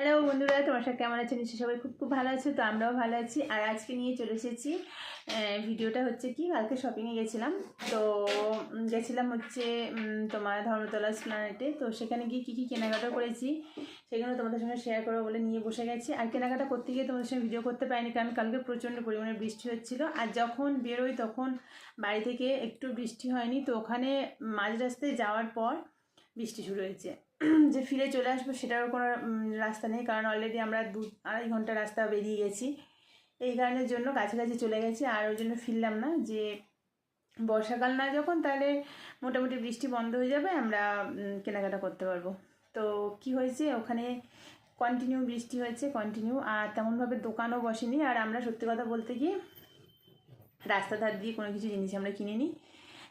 Hello বন্ধুরা, তোমার সাথে কেমন আছে নিশ্চয়ই সবাই খুব খুব ভালো আছে, তো আমরাও ভালো আছি। আর আজকে নিয়ে চলে এসেছি ভিডিওটা হচ্ছে কি, কালকে শপিংয়ে গেছিলাম। তো গেছিলাম হচ্ছে তোমার ধর্মতলা স্প্লানেটে তো সেখানে গিয়ে কী কী কেনাকাটা করেছি, সেগুলো তোমাদের সঙ্গে শেয়ার করব বলে নিয়ে বসে গেছি। আর কেনাকাটা করতে গিয়ে তোমাদের সঙ্গে ভিডিও করতে পারিনি, কারণ কালকে প্রচণ্ড পরিমাণে বৃষ্টি হচ্ছিল। আর যখন বেরোই তখন বাড়ি থেকে একটু বৃষ্টি হয়নি, তো ওখানে মাঝ রাস্তায় যাওয়ার পর বৃষ্টি শুরু হয়েছে। যে ফিরে চলে আসব সেটারও কোনো রাস্তা নেই, কারণ অলরেডি আমরা দু, আড়াই ঘণ্টা রাস্তা বেরিয়ে গেছি। এই কারণের জন্য কাছাকাছি চলে গেছি, আর ওই জন্য ফিরলাম না। যে বর্ষাকাল না যখন, তাহলে মোটামুটি বৃষ্টি বন্ধ হয়ে যাবে, আমরা কেনাকাটা করতে পারব। তো কি হয়েছে, ওখানে কন্টিনিউ বৃষ্টি হয়েছে কন্টিনিউ আর তেমনভাবে দোকানও বসেনি। আর আমরা সত্যি কথা বলতে গিয়ে রাস্তা ধার দিয়ে কোনো কিছু জিনিস আমরা কিনে নিই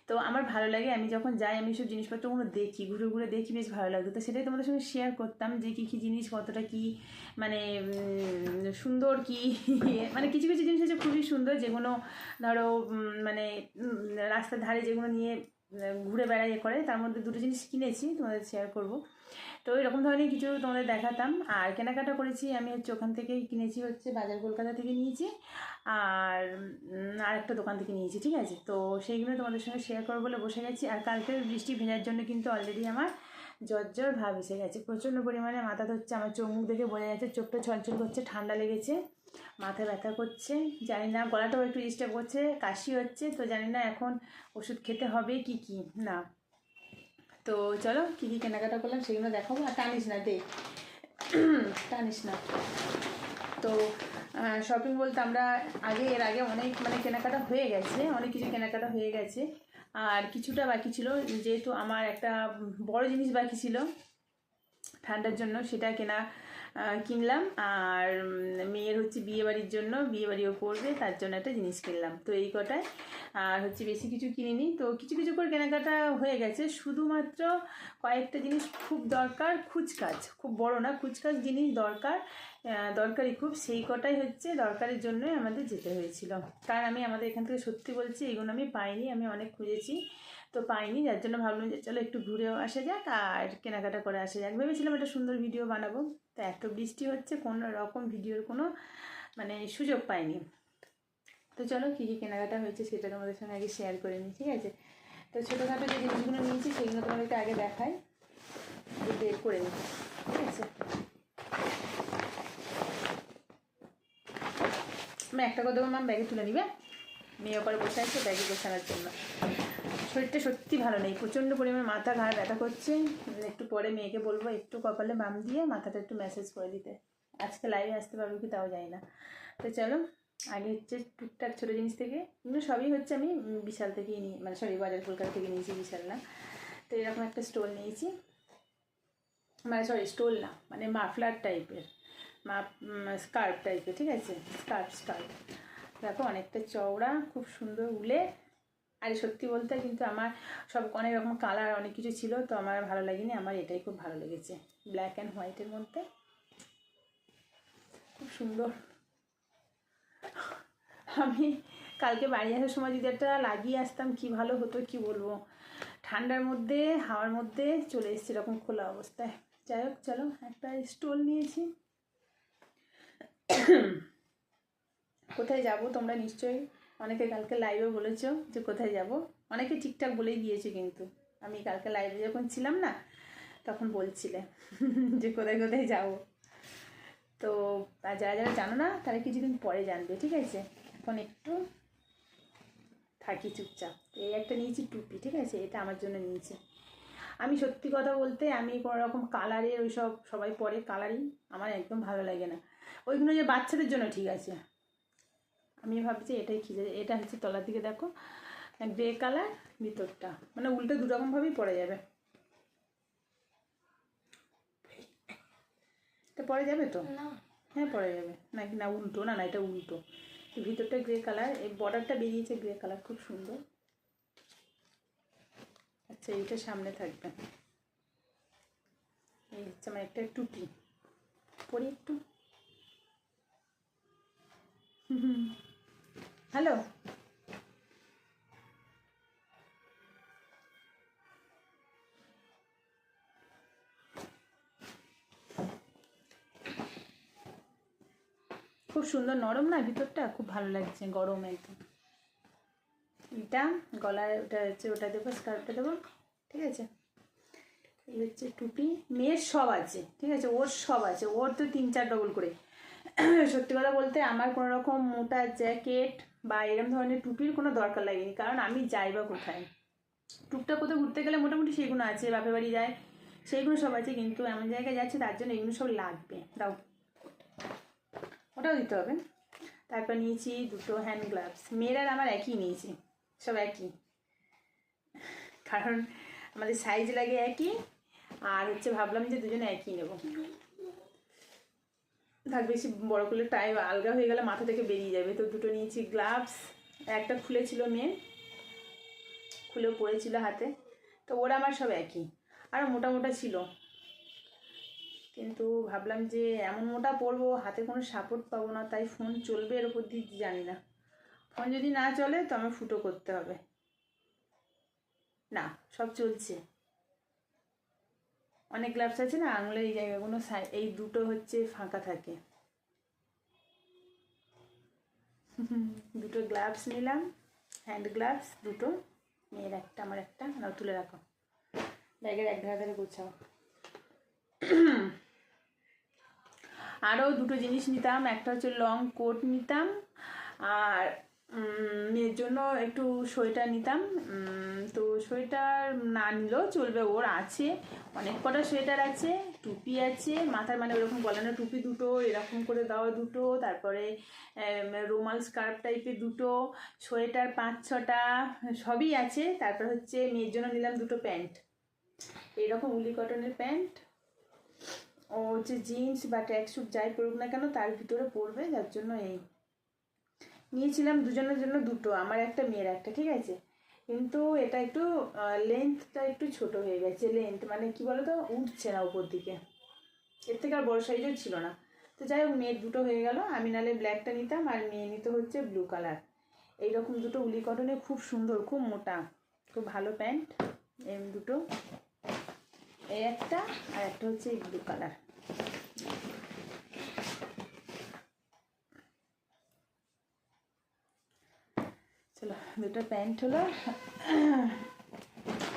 তো আমার ভালো লাগে, আমি যখন যাই, আমি সব জিনিসপত্রগুলো দেখি, ঘুরে ঘুরে দেখি, বেশ ভালো লাগতো। তো সেটাই তোমাদের সঙ্গে শেয়ার করতাম যে কী কী জিনিস, কতটা কী মানে সুন্দর কি মানে কিছু কিছু জিনিস আছে খুবই সুন্দর, যেগুলো ধরো মানে রাস্তার ধারে যেগুলো নিয়ে ঘুরে বেড়াই এ করে। তার মধ্যে দুটো জিনিস কিনেছি তোমাদের শেয়ার করব। তো এরকম ধরনের কিছু তোমাদের দেখাতাম। আর কেনাকাটা করেছি আমি হচ্ছে ওখান থেকেই কিনেছি হচ্ছে বাজার কলকাতা থেকে নিয়েছি। আর উম, আর একটা দোকান থেকে নিয়েছি ঠিক আছে? তো সেইগুলো তোমাদের সঙ্গে শেয়ার করব বলে বসে গেছি। আর কালকে বৃষ্টি ভেজার জন্য কিন্তু অলরেডি আমার জ্বর জ্বর ভাব এসে গেছে। প্রচণ্ড পরিমাণে মাথা ধরছে আমার চোখ মুখ দেখে বোঝা যাচ্ছে চোখটা ছলছল করছে ঠান্ডা লেগেছে। মাথা ব্যথা করছে, জানি না, গলাটাও একটু ডিস্টার্ব করছে, কাশি হচ্ছে, তো জানি না এখন ওষুধ খেতে হবে কি কি, না। তো চলো, কী কী কেনাকাটা করলাম সেগুলো দেখাবো, আর টানিস না, দে। টানিস না। তো শপিং বলতে আমরা আগে, এর আগে অনেক মানে কেনাকাটা হয়ে গেছে, অনেক কিছু কেনাকাটা হয়ে গেছে। আর কিছুটা বাকি ছিল, যেহেতু আমার একটা বড় জিনিস বাকি ছিল ঠান্ডার জন্য, সেটা কেনা কিনলাম আর মেয়ের হচ্ছে বিয়ে বাড়ির জন্য বিয়ে বাড়িও করবে, তার জন্য একটা জিনিস কিনলাম। তো এই কটায়, আর হচ্ছে বেশি কিছু কিনিনি। তো কিছু কিছু করে কেনাকাটা হয়ে গেছে। শুধুমাত্র কয়েকটা জিনিস খুব দরকার খুচকাজ খুব বড় না খুচকাজ জিনিস দরকার দরকারি খুব। সেই কটাই হচ্ছে দরকারের জন্যই আমাদের যেতে হয়েছিল। কারণ আমি আমাদের এখান থেকে সত্যি বলছি, এগুলো আমি পাইনি, আমি অনেক খুঁজেছি, তো পাইনি। যার জন্য ভাবলাম যে চলো একটু ঘুরেও আসা যাক আর কেনাকাটা করে আসা যাক। ভেবেছিলাম একটা সুন্দর ভিডিও বানাবো। তো এত বৃষ্টি হচ্ছে, কোনো রকম ভিডিওর কোনো মানে সুযোগ পাইনি। তো চলো কী কী কেনাকাটা হয়েছে সেটা তোমাদের সঙ্গে আগে শেয়ার করে নিই, ঠিক আছে? তো ছোটোখাটো যে জিনিসগুলো নিয়েছি সেগুলো তোমাদেরকে আগে দেখাই বের করে নিই, ঠিক আছে? আমি একটা কথা বললাম ব্যাগে তুলে নিবে? মেয়ে ওপরে বসে আছে ব্যাগে গোছানোর জন্য। শরীরটা সত্যি ভালো নেই। প্রচণ্ড পরিমাণে মাথা ঘাড় ব্যথা করছে। একটু পরে মেয়েকে বলব, একটু কপালে বাম দিয়ে মাথাটা একটু ম্যাসেজ করে দিতে। আজকে লাইভে আসতে পারবে কি তাও জানি না। তো চলো, আগে হচ্ছে টুকটাক ছোটো জিনিস থেকে, এগুলো সবই হচ্ছে আমি বিশাল থেকেই নিই মানে সরি, বাজার কলকাতা থেকে নিয়েছি বিশাল না। তো এরকম একটা স্টোল নিয়েছি। মানে সরি স্টোল না মানে মাফলার টাইপের মা স্কার্ফ টাইপের ঠিক আছে? স্কার্ফ স্কার্ফ দেখো, অনেকটা চওড়া, খুব সুন্দর উলে। আর সত্যি বলতে কিন্তু আমার সব অনেক রকম কালার অনেক কিছু ছিল, তো আমার ভালো লাগেনি। আমার এটাই খুব ভালো লেগেছে ব্ল্যাক অ্যান্ড হোয়াইটের মধ্যে। খুব সুন্দর। আমি কালকে বাড়ি আসার সময় যদি একটা লাগিয়ে আসতাম, কি ভালো হতো, কি বলব? ঠান্ডার মধ্যে, হাওয়ার মধ্যে চলে এসেছি এরকম খোলা অবস্থায়। যাই হোক, চলো একটা স্টোল নিয়েছি। কোথায় যাব তোমরা নিশ্চয়ই? অনেকে কালকে লাইভে বলেছ যে কোথায় যাব। অনেকে ঠিকঠাক বলেই দিয়েছে কিন্তু। আমি কালকে লাইভে যখন ছিলাম না, তখন বলছিলে যে কোথায় কোথায় যাব। তো যারা যারা জানো না, তারা কিছুদিন পরে জানবে, ঠিক আছে? এখন একটু থাকি চুপচাপ। এই একটা নিয়েছি টুপি, ঠিক আছে? এটা আমার জন্য নিয়েছি। আমি সত্যি কথা বলতে, আমি কোনো রকম কালারের ওই সব সবাই পরে কালারিং আমার একদম ভালো লাগে না। ওইগুলো যে বাচ্চাদের জন্য ঠিক আছে। আমি ভাবছি এটাই খিদে এটা হচ্ছে তলার দিকে দেখো গ্রে কালার ভিতরটা। মানে উল্টো দু রকমভাবেই পড়ে যাবে। এটা পরে যাবে তো? হ্যাঁ পরে যাবে। নাকি না উল্টো না না এটা উল্টো। ভিতরটা গ্রে কালার এই বর্ডারটা বেরিয়েছে গ্রে কালার খুব সুন্দর। আচ্ছা এইটা সামনে থাকবে। এই হচ্ছে আমার একটা টুপি। পরি একটু। হ্যালো খুব সুন্দর নরম না ভিতরটা? খুব ভালো লাগছে, গরম একদম। এটা গলায়, ওটা হচ্ছে, ওটা দেবো, স্কার্ফটা দেবো, ঠিক আছে? এই হচ্ছে টুপি। মেয়ের সব আছে, ঠিক আছে? ওর সব আছে, ওর তো তিন চার ডবল করে। সত্যি কথা বলতে আমার কোনো রকম মোটা জ্যাকেট বা এরকম ধরনের টুপির কোনো দরকার লাগেনি, কারণ আমি যাই বা কোথায়। টুকটাক কোথাও ঘুরতে গেলে মোটামুটি সেগুলো আছে, বাপের বাড়ি যায় সেইগুলো সব আছে, কিন্তু এমন জায়গায় যাচ্ছে তার জন্য এগুলো সব লাগবে। দাও। ওটাও দিতে হবে। তারপর নিয়েছি দুটো হ্যান্ড গ্লাভস মেয়েরা আমার একই নিয়েছি, সব একই। কারণ আমাদের সাইজ লাগে একই, আর হচ্ছে ভাবলাম যে দুজনে একই নেব। থাক বেশি বড় করলে টাই আলগা হয়ে গেলে মাথা থেকে বেরিয়ে যাবে। তো দুটো নিয়েছি গ্লাভস একটা খুলেছিল মেয়ে খুলে পড়েছিল হাতে। তো ওরা আমার সব একই, আর মোটা মোটা ছিল। কিন্তু ভাবলাম যে এমন মোটা পরবো, হাতে কোনো সাপোর্ট পাবো না, তাই ফোন চলবে এর উপর দিয়ে জানি না। ফোন যদি না চলে, তো আমার ফুটো করতে হবে। না, সব চলছে। অনেক গ্লাভস আছে না, আঙুলের এই জায়গাগুলো এই দুটো হচ্ছে ফাঁকা থাকে। দুটো গ্লাভস নিলাম হ্যান্ড গ্লাভস দুটো, মেয়ের একটা, আমার একটা, নাও তুলে রাখো। ব্যাগের এক ধারে ধারে গোছাও। আরও দুটো জিনিস নিতাম, একটা হচ্ছে লং কোট নিতাম, আর মেয়ের জন্য একটু সোয়েটার নিতাম। তো সোয়েটার না নিলেও চলবে। ওর আছে, অনেক কটা সোয়েটার আছে, টুপি আছে মাথায় মানে ওরকম গলানো টুপি দুটো, এরকম করে দেওয়া দুটো, তারপরে রুমাল স্কার্ফ টাইপের দুটো, সোয়েটার পাঁচ ছটা, সবই আছে। তারপর হচ্ছে মেয়ের জন্য নিলাম দুটো প্যান্ট। এইরকম উলি কটনের প্যান্ট। ও হচ্ছে জিন্স বা ট্র্যাকস্যুট যাই পরুক না কেন, তার ভিতরে পরবে, যার জন্য এই নিয়েছিলাম দুজনের জন্য দুটো, আমার একটা মেয়ের একটা, ঠিক আছে? কিন্তু এটা একটু লেন্থটা একটু ছোট হয়ে গেছে লেন্থ মানে কি বলতো? উঠছে না উপর দিকে। এর থেকে আর বড় সাইজও ছিল না। তো যাই হোক, মেয়ের দুটো হয়ে গেল, আমি নালে ব্ল্যাকটা নিতাম আর মেয়ে নিতে হচ্ছে ব্লু কালার এইরকম দুটো উলি কটনে খুব সুন্দর, খুব মোটা, খুব ভালো প্যান্ট, এম দুটো। এই একটা আর একটা হচ্ছে এই ব্লু কালার চলো দুটো প্যান্ট হলো।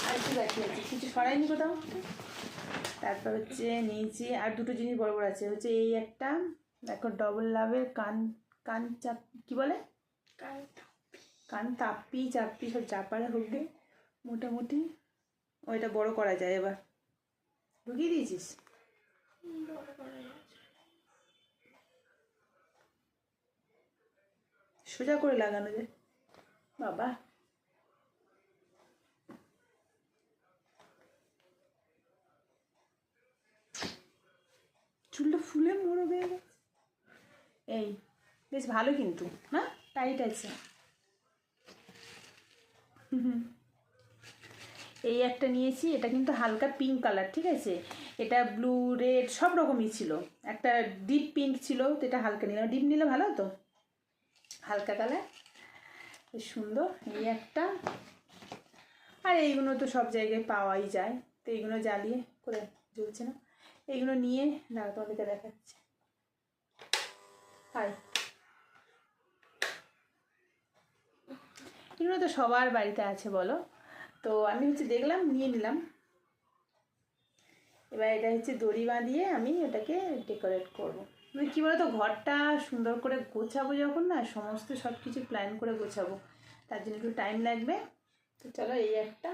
আর একটু বাকি আছে কিছু সরাইনি কোথাও? তারপর হচ্ছে নিয়েছি আর দুটো জিনিস বড় বড় আছে। হচ্ছে এই একটা, দেখো ডবল লাভের কান কান চাপ, কি বলে? কান তাপ্পি, চাপ্পি, সব চাপারে হোক গে মোটামুটি। ওইটা বড় করা যায় এবার। ঢুকিয়ে দিয়েছিস? সোজা করে লাগানো যায়। বাবা। চুলটা ফুলে মোড়ো হয়ে এই, বেশ ভালো কিন্তু, না? টাইট আছে। এই একটা নিয়েছি, এটা কিন্তু হালকা পিঙ্ক কালার ঠিক আছে? এটা ব্লু রেড সব রকমই ছিল। একটা ডিপ পিঙ্ক ছিল, তো এটা হালকা নিলাম। ডিপ নিলে ভালো তো হালকা কালার বেশ সুন্দর, এই একটা। আর এইগুলো তো সব জায়গায় পাওয়াই যায়। তো এইগুলো জ্বালিয়ে করে জ্বলছে না। এইগুলো নিয়ে দাঁড়া তোমাদেরকে দেখাচ্ছে। হাই এগুলো তো সবার বাড়িতে আছে, বলো। তো আমি হচ্ছে দেখলাম, নিয়ে নিলাম। এবার এটা হচ্ছে দড়ি বাঁধিয়ে আমি ওটাকে ডেকোরেট করব। মানে কী বলতো, ঘরটা সুন্দর করে গোছাবো যখন না, সমস্ত সব কিছু প্ল্যান করে গোছাবো। তার জন্য একটু টাইম লাগবে। তো চলো এই একটা।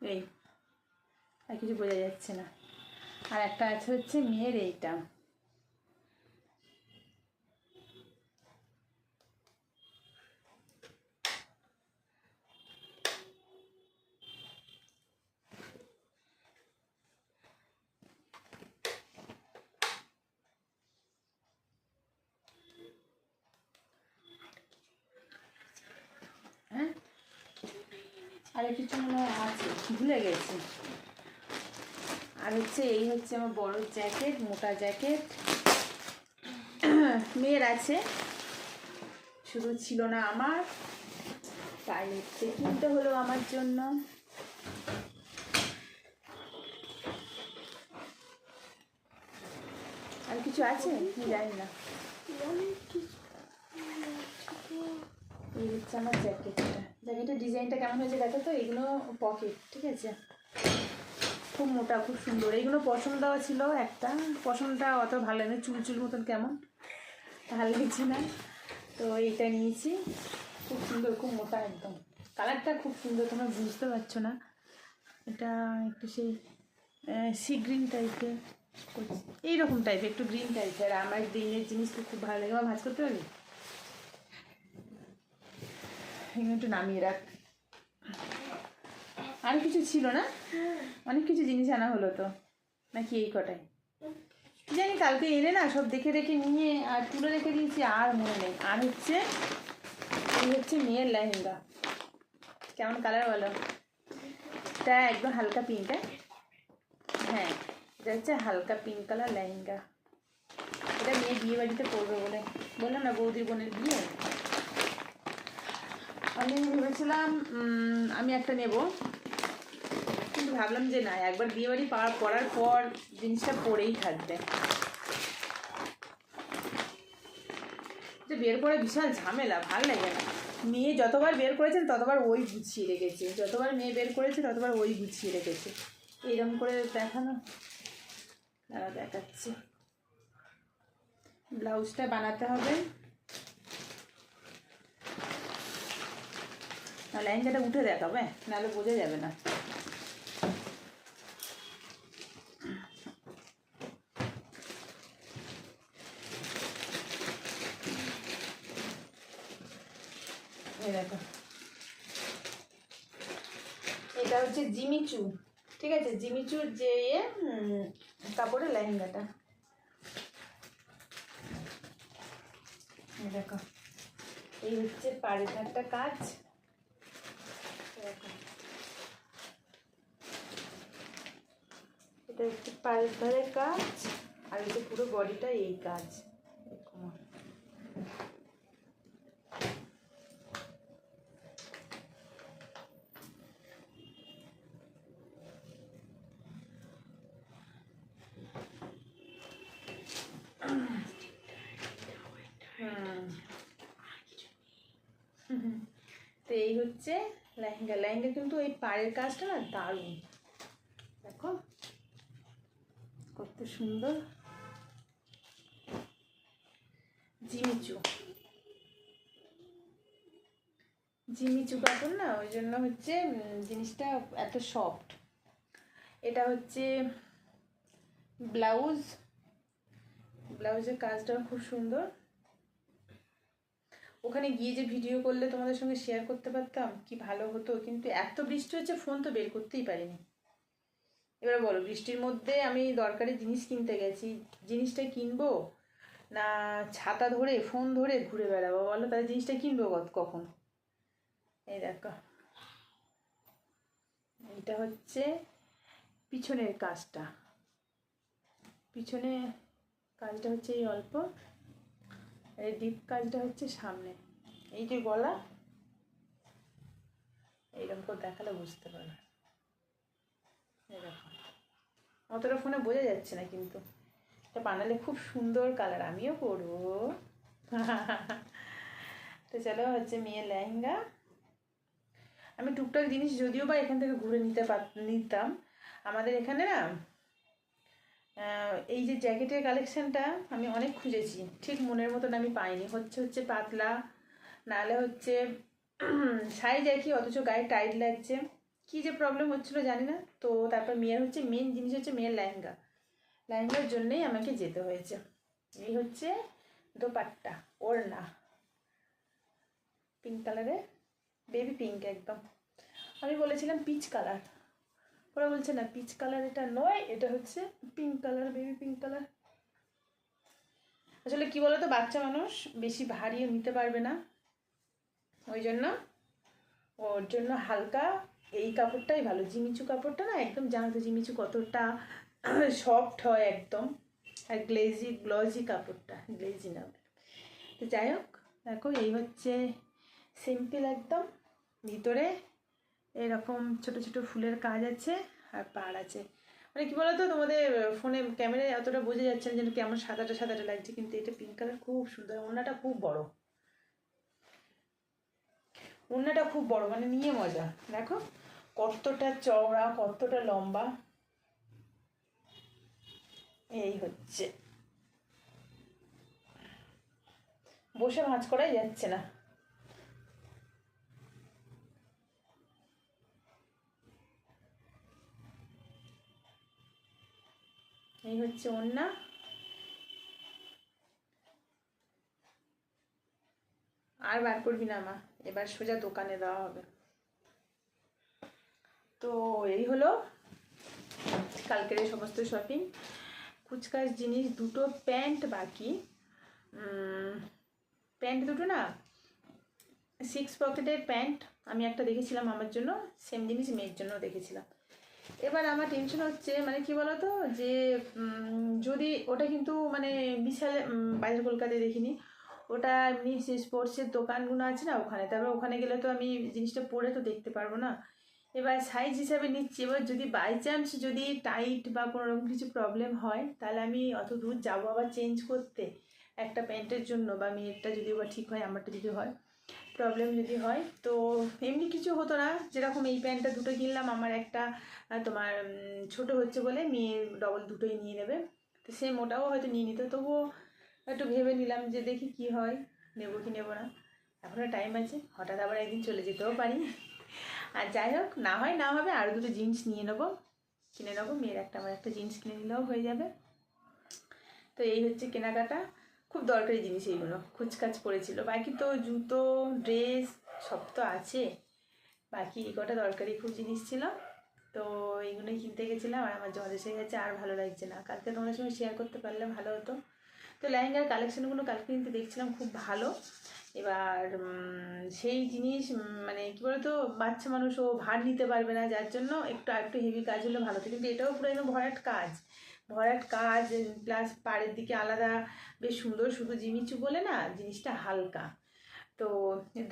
এই, আর কিছু বোঝা যাচ্ছে না। আর একটা আছে হচ্ছে মেয়ের এইটা হ্যাঁ আর কিছু মনে আছে, ভুলে গেছি। আর হচ্ছে এই হচ্ছে আমার বড় জ্যাকেট, মোটা জ্যাকেট। মেয়ের আছে। শুধু ছিল না আমার। তাই হচ্ছে কিনতে হলো আমার জন্য। আর কিছু আছে? জানি না। এই হচ্ছে আমার জ্যাকেটটা জ্যাকেটের ডিজাইনটা কেমন হয়েছে দেখো তো? এগুলো পকেট ঠিক আছে? খুব মোটা, খুব সুন্দর। এইগুলো পছন্দ দেওয়া ছিল একটা। পছন্দটা অত ভালো লাগে চুল চুল মতন কেমন? ভালো লাগছে না। তো এইটা নিয়েছি। খুব সুন্দর, খুব মোটা একদম। কালারটা খুব সুন্দর, তোমরা বুঝতে পারছ না। এটা একটু সেই সি গ্রিন টাইপের এইরকম টাইপের একটু গ্রিন টাইপের আমার গ্রিনের জিনিস খুব ভালো লাগে। আমার ভাজ করতে পারবি? এগুলো একটু নামিয়ে রাখ। আর কিছু ছিল না? অনেক কিছু জিনিস আনা হলো তো, নাকি এই কটাই? জানি, কালকে এলে না সব দেখে রেখে নিয়ে আর তুলে রেখে দিয়েছি, আর মনে নেই। আর হচ্ছে, এই হচ্ছে মেয়ের লেহেঙ্গা। কেমন কালার বলো? এটা একদম হালকা পিঙ্ক হ্যাঁ? এটা হচ্ছে হালকা পিঙ্ক কালার লেহেঙ্গা। এটা মেয়ে বিয়ে বাড়িতে পরবে বলে। বললাম না, বৌদির বোনের বিয়ে? আমি ভেবেছিলাম আমি একটা নেব। কিন্তু ভাবলাম যে না, একবার বিয়ে বাড়ি পাওয়ার পড়ার পর জিনিসটা পরেই থাকবে। যে বের করে বিশাল ঝামেলা, ভালো লাগে না। মেয়ে যতবার বের করেছেন ততবার ওই গুছিয়ে রেখেছে। যতবার মেয়ে বের করেছে, ততবার ওই গুছিয়ে রেখেছে। এরকম করে দেখানো। দেখাচ্ছি। ব্লাউজটা বানাতে হবে। না লেহেঙ্গাটা উঠে দেখাবে নাহলে বোঝা যাবে না। দেখো। এটা হচ্ছে জিমিচু ঠিক আছে? জিমিচুর যে ইয়ে উম, কাপড়ের লেহেঙ্গাটা। দেখো। এই হচ্ছে পাড়ের একটা কাজ এই দেখো। এটা হচ্ছে পাড়ের ধারের কাজ, আর হচ্ছে পুরো বডিটা এই কাজ। তো এই হচ্ছে লেহেঙ্গা। লেহেঙ্গা কিন্তু এই পাড়ের কাজটা না দারুণ দেখো কত সুন্দর। জিমিচু জিমিচু কাপড় না, ওই জন্য হচ্ছে জিনিসটা এত সফট এটা হচ্ছে ব্লাউজ। ব্লাউজের কাজটা খুব সুন্দর। ওখানে গিয়ে যে ভিডিও করলে তোমাদের সঙ্গে শেয়ার করতে পারতাম, কি ভালো হতো। কিন্তু এত বৃষ্টি হচ্ছে ফোন তো বের করতেই পারিনি। এবার বলো, বৃষ্টির মধ্যে আমি দরকারি জিনিস কিনতে গেছি। জিনিসটা কিনবো না ছাতা ধরে, ফোন ধরে ঘুরে বেড়াবো বলো? তাহলে জিনিসটা কিনবো কখন? এই দেখো। এটা হচ্ছে পিছনের কাজটা। পিছনে কাজটা হচ্ছে এই অল্প। এই ডিপ কাজটা হচ্ছে সামনে। এই যে গলা, এইরকম করে দেখালে বুঝতে পারবে। দেখো অতটা ফোনে বোঝা যাচ্ছে না কিন্তু। এটা বানালে খুব সুন্দর কালার আমিও পরবো। তো চলো হচ্ছে মেয়ের লেহেঙ্গা। আমি টুকটাক জিনিস যদিও বা এখান থেকে ঘুরে নিতে পার, নিতাম। আমাদের এখানে না এই যে জ্যাকেটের কালেকশানটা আমি অনেক খুঁজেছি। ঠিক মনের মতন আমি পাইনি। হচ্ছে হচ্ছে পাতলা, নাহলে হচ্ছে, সাইজ একই, অথচ গায়ে টাইট লাগছে। কী যে প্রবলেম হচ্ছিল জানি না। তো তারপর মেয়ের হচ্ছে মেন জিনিস হচ্ছে মেয়ের লেহেঙ্গা। লেহেঙ্গার জন্যেই আমাকে যেতে হয়েছে। এই হচ্ছে দোপাট্টা, ওড়না। পিঙ্ক কালারের বেবি পিঙ্ক একদম। আমি বলেছিলাম পিচ কালার ওরা বলছে, না পিচ কালার এটা নয়, এটা হচ্ছে pink colour baby pink colour আসলে কি বলতো, বাচ্চা মানুষ বেশি ভারীও নিতে পারবে না। ওই জন্য ওর জন্য হালকা এই কাপড়টাই ভালো। জিমিচু কাপড়টা না, একদম জানো তো জিমিচু কতটা সফট হয় একদম। আর গ্লেজি গ্লজি কাপড়টা গ্লেজি না। তো যাই হোক, দেখো এই হচ্ছে সিম্পল একদম। ভিতরে এরকম ছোট ছোট ফুলের কাজ আছে আর পাড় আছে। মানে কি বলতো, তোমাদের ফোনে ক্যামেরায় অতটা বোঝা যাচ্ছে না যেন কেমন সাদাটা সাদাটা লাগছে, কিন্তু এটা পিঙ্ক কালার খুব সুন্দর। ওড়নাটা খুব বড়। ওড়নাটা খুব বড় মানে নিয়ে মজা। দেখো, কতটা চওড়া, কতটা লম্বা। এই হচ্ছে। বসে ভাঁজ করাই যাচ্ছে না। এই হচ্ছে ওন্না। আর বার করবি না, মা। এবার সোজা দোকানে দেওয়া হবে। তো এই হলো কালকের এই সমস্ত শপিং কুচকাচ জিনিস দুটো প্যান্ট বাকি। প্যান্ট দুটো না সিক্স পকেটের প্যান্ট আমি একটা দেখেছিলাম আমার জন্য সেম জিনিস মেয়ের জন্য দেখেছিলাম। এবার আমার টেনশন হচ্ছে মানে কি বলতো? যে যদি ওটা কিন্তু মানে বিশাল উম, বাইরের কলকাতায় দেখিনি ওটা এমনি স্পোর্টসের দোকানগুলো আছে না, ওখানে। তারপরে ওখানে গেলে তো আমি জিনিসটা পরে তো দেখতে পারব না। এবার সাইজ হিসাবে নিচ্ছি। এবার যদি বাই চান্স যদি টাইট বা কোনো রকম কিছু প্রবলেম হয়, তাহলে আমি অত দূর যাব আবার চেঞ্জ করতে। একটা প্যান্টের জন্য বা মেয়েরটা যদি বা ঠিক হয়, আমারটা যদি হয় প্রবলেম যদি হয়, তো এমনি কিছু হতো না। যেরকম এই প্যান্টটা দুটো কিনলাম, আমার একটা তোমার ছোট হচ্ছে বলে মেয়ে ডবল দুটোই নিয়ে নেবে। তো সে মোটাও হয়তো নিয়ে নিত। তবুও একটু ভেবে নিলাম যে দেখি কি হয়, নেব কি নেব না। এখনও টাইম আছে, হঠাৎ আবার একদিন চলে যেতেও পারি। আর যাই হোক, না হয় না হবে আরও দুটো জিন্স নিয়ে নেব। কিনে নেব, মেয়ের একটা, আমার একটা জিন্স কিনে নিলেও হয়ে যাবে। তো এই হচ্ছে কেনাকাটা। খুব দরকারি জিনিস এইগুলো খুচকাচ পড়েছিল। বাকি তো জুতো, ড্রেস, সব তো আছে। বাকি এই কটা দরকারি খুব জিনিস ছিল। তো এইগুলোই কিনতে গেছিলাম, আর আমার জল এসে গেছে আর ভালো লাগছে না। কালকে তোমাদের সঙ্গে শেয়ার করতে পারলে ভালো হতো। তো লেহেঙ্গার কালেকশানগুলো কালকে কিন্তু দেখছিলাম খুব ভালো। এবার সেই জিনিস মানে কী বলতো, বাচ্চা মানুষ ও ভার নিতে পারবে না, যার জন্য একটু একটু হেভি কাজ হলে ভালো হতো কিন্তু এটাও পুরো একদম ভরাট কাজ। ভরাট কাজ প্লাস পাড়ের দিকে আলাদা, বেশ সুন্দর, শুধু জিমিচু বলে না, জিনিসটা হালকা। তো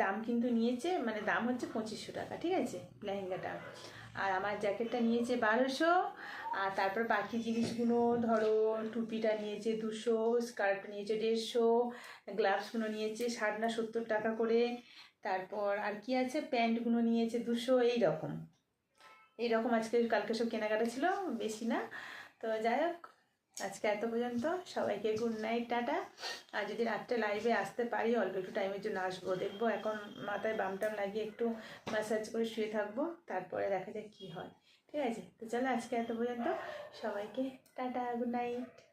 দাম কিন্তু নিয়েছে মানে দাম হচ্ছে পঁচিশশো টাকা, ঠিক আছে, লেহেঙ্গাটা। আর আমার জ্যাকেটটা নিয়েছে বারোশো, আর তারপর বাকি জিনিসগুলো ধরো টুপিটা নিয়েছে দুশো, স্কার্ট নিয়েছে দেড়শো, গ্লাভসগুলো নিয়েছে ষাট না সত্তর টাকা করে। তারপর আর কি আছে? প্যান্টগুলো নিয়েছে দুশো এই রকম এই রকম আজকে কালকে সব কেনাকাটা ছিল, বেশি না। তো যাই হোক আজকে এত পর্যন্ত। সবাইকে গুড নাইট টাটা। আর যদি রাত্রে লাইভে আসতে পারি, অল্প একটু টাইমের জন্য আসব। দেখব এখন মাথায় বামটাম লাগিয়ে একটু ম্যাসাজ করে শুয়ে থাকব, তারপরে দেখা যাক কী হয়। ঠিক আছে? তো চলো আজকে এত পর্যন্ত। সবাইকে টাটা গুড নাইট